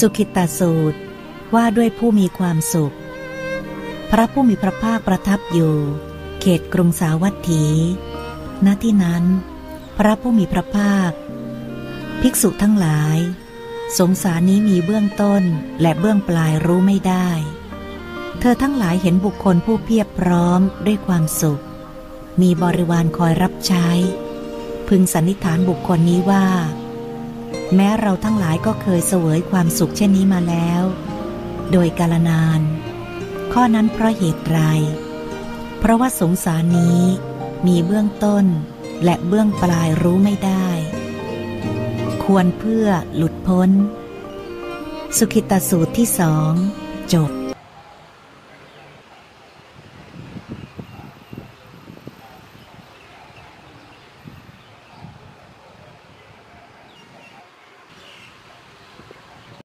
สุขิตตสูตรว่าด้วยผู้มีความสุข พระผู้มีพระภาคประทับอยู่ เขตกรุงสาวัตถี ณที่นั้น พระผู้มีพระภาค ภิกษุทั้งหลาย สงสารนี้มีเบื้องต้นและเบื้องปลายรู้ไม่ได้ เธอทั้งหลายเห็นบุคคลผู้เพียบพร้อมด้วยความสุข มีบริวารคอยรับใช้ พึงสันนิษฐานบุคคลนี้ว่า แม้เราทั้งหลายก็เคยเสวยความสุขเช่นนี้มาแล้ว โดยกาลนาน ข้อนั้นเพราะเหตุไร เพราะว่าสงสารนี้มีเบื้องต้นและเบื้องปลายรู้ไม่ได้ ควรเพื่อหลุดพ้น สุขิตสูตรที่สอง จบ